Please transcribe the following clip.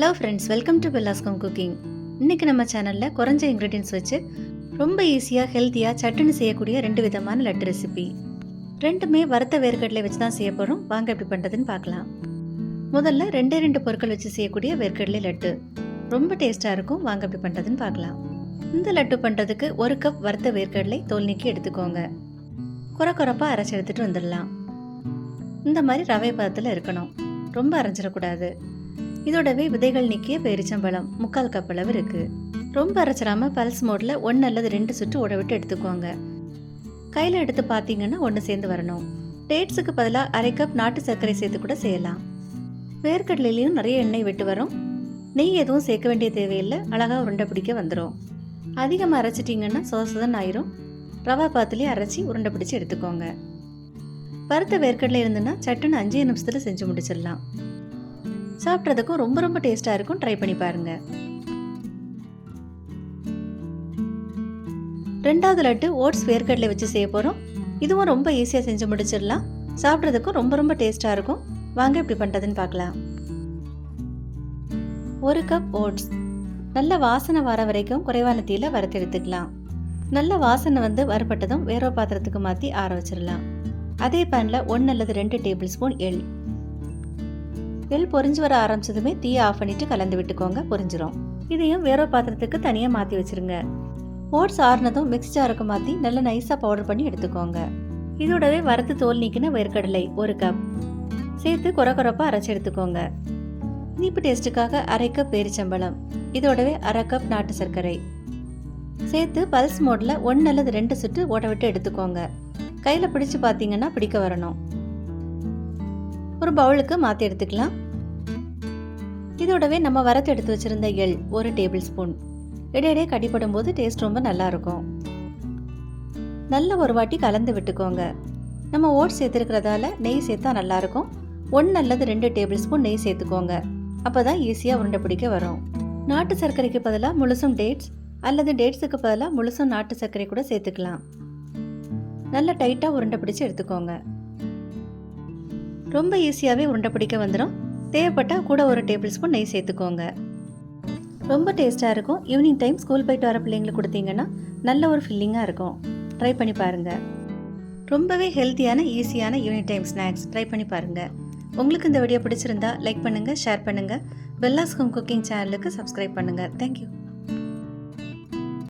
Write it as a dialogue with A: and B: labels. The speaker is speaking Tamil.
A: Hello friends welcome to Bella's home cooking இன்றைக்கி நம்ம சேனலில் குறைஞ்ச இன்க்ரீடியன்ஸ் வச்சு ரொம்ப ஈஸியாக ஹெல்த்தியாக சட்டுன்னு செய்யக்கூடிய ரெண்டு விதமான லட்டு ரெசிபி ரெண்டுமே வறுத்த வேர்க்கடலை வச்சு தான் செய்ய போகிறோம் வாங்க எப்படி பண்ணுறதுன்னு பார்க்கலாம். முதல்ல ரெண்டே ரெண்டு பொருட்கள் வச்சு செய்யக்கூடிய வேர்க்கடலை லட்டு. ரொம்ப டேஸ்ட்டாக இருக்கும். வாங்க எப்படி பண்ணுறதுன்னு பார்க்கலாம். இந்த லட்டு பண்ணுறதுக்கு ஒரு கப் வறுத்த வேர்க்கடலை தோல் நீக்கி எடுத்துக்கோங்க. குறை குறைப்பாக அரைச்சி எடுத்துகிட்டு வந்துடலாம். இந்த மாதிரி ரவை பதத்தில் இருக்கணும். ரொம்ப அரைஞ்சிடக்கூடாது. இதோடவே விதைகள் நிற்கிய பேரிச்சம்பழம் முக்கால் கப் அளவு இருக்கு. ரொம்ப அரைச்சிடாம பல்ஸ் மோட்ல ஒன்று அல்லது ரெண்டு சுற்று உட விட்டு எடுத்துக்கோங்க. கையில் எடுத்து பார்த்தீங்கன்னா ஒன்று சேர்ந்து வரணும். டேட்ஸுக்கு பதிலாக அரை கப் நாட்டு சர்க்கரை சேர்த்து கூட செய்யலாம். வேர்க்கடலையிலையும் நிறைய எண்ணெய் விட்டு வரும். நெய் எதுவும் சேர்க்க வேண்டிய தேவையில்லை. அழகாக உருண்டை பிடிக்க வந்துடும் அதிகமாக அரைச்சிட்டிங்கன்னா சோசதன் ஆயிரும். ரவா பாத்துலேயே அரைச்சி உருண்டை பிடிச்சி எடுத்துக்கோங்க. வறுத்த வேர்க்கடலை இருந்துன்னா சட்டுன்னு அஞ்சே நிமிஷத்தில் செஞ்சு முடிச்சிடலாம். சாப்பிட்றதுக்கும் ரொம்ப ரொம்ப டேஸ்ட்டாக இருக்கும். ட்ரை பண்ணி பாருங்கள் ரெண்டாவது லட்டு ஓட்ஸ் வேர்க்கடலை வச்சு செய்ய போகிறோம் இதுவும் ரொம்ப ஈஸியாக செஞ்சு முடிச்சிடலாம். சாப்பிட்றதுக்கும் ரொம்ப ரொம்ப டேஸ்ட்டாக இருக்கும். வாங்க இப்படி பண்ணுறதுன்னு பார்க்கலாம். ஒரு கப் ஓட்ஸ் நல்ல வாசனை வர வரைக்கும் குறைவான தீயில வறுத்து எடுத்துக்கலாம். நல்ல வாசனை வந்து வறுபட்டதும் வேற பாத்திரத்துக்கு மாற்றி ஆற வச்சிடலாம். அதே பேனில் ஒன்று அல்லது ரெண்டு டேபிள் ஸ்பூன் எள். எள் பொரிஞ்சு வர ஆரம்பிச்சதுமே தீயை ஆஃப் பண்ணிட்டு கலந்து விட்டுக்கோங்க பொரிஞ்சிரும் இதையும் வேற பாத்திரத்துக்கு தனியாக மாற்றி வச்சிருங்க. ஓட்ஸ் ஆறுனதும் மிக்ஸ் ஜாருக்கு மாற்றி நல்லா நைஸாக பவுடர் பண்ணி எடுத்துக்கோங்க. இதோடவே வறுத்து தோல் நீக்கின வேர்க்கடலை ஒரு கப் சேர்த்து குறை குறைப்பாக அரைச்சி எடுத்துக்கோங்க. இனிப்பு டேஸ்ட்டுக்காக அரை கப் பேரிச்சம்பழம். இதோடவே அரை கப் நாட்டு சர்க்கரை. சேர்த்து பல்ஸ் மோடில் ஒன்று அல்லது ரெண்டு சுட்டு ஓட விட்டு எடுத்துக்கோங்க. கையில் பிடிச்சி பார்த்தீங்கன்னா பிடிக்க வரணும். ஒரு பவுலுக்கு மாற்றி எடுத்துக்கலாம். இதோடவே நம்ம வரத்து எடுத்து வச்சிருந்த எள் ஒரு டேபிள் ஸ்பூன். இடையிடையே கடிப்படும் போது டேஸ்ட் ரொம்ப நல்லா இருக்கும். நல்ல ஒரு வாட்டி கலந்து விட்டுக்கோங்க. நம்ம ஓட்ஸ் சேர்த்துருக்கிறதால நெய் சேர்த்தா நல்லாயிருக்கும் ஒன்று அல்லது ரெண்டு டேபிள் ஸ்பூன் நெய் சேர்த்துக்கோங்க. அப்போ தான் ஈஸியாக உருண்டை பிடிக்க வரும். நாட்டு சர்க்கரைக்கு பதிலாக முழுசும் டேட்ஸ் அல்லது டேட்ஸுக்கு பதிலாக முழுசும் நாட்டு சர்க்கரை கூட சேர்த்துக்கலாம். நல்லா டைட்டாக உருண்டை பிடிச்சி எடுத்துக்கோங்க. ரொம்ப ஈஸியாகவே உருண்டை பிடிக்க வந்துடும் தேவைப்பட்டால் கூட ஒரு டேபிள் ஸ்பூன் நெய் சேர்த்துக்கோங்க. ரொம்ப டேஸ்ட்டாக இருக்கும். ஈவினிங் டைம் ஸ்கூல் போயிட்டு வர பிள்ளைங்களுக்கு கொடுத்தீங்கன்னா நல்ல ஒரு ஃபில்லிங்காக இருக்கும். ட்ரை பண்ணி பாருங்கள் ரொம்பவே ஹெல்த்தியான ஈஸியான ஈவினிங் டைம் ஸ்நாக்ஸ் ட்ரை பண்ணி பாருங்கள் உங்களுக்கு இந்த வீடியோ பிடிச்சிருந்தா லைக் பண்ணுங்கள் ஷேர் பண்ணுங்கள் பெல்லாஸ் ஹோம் குக்கிங் சேனலுக்கு சப்ஸ்கிரைப் பண்ணுங்கள் தேங்க்யூ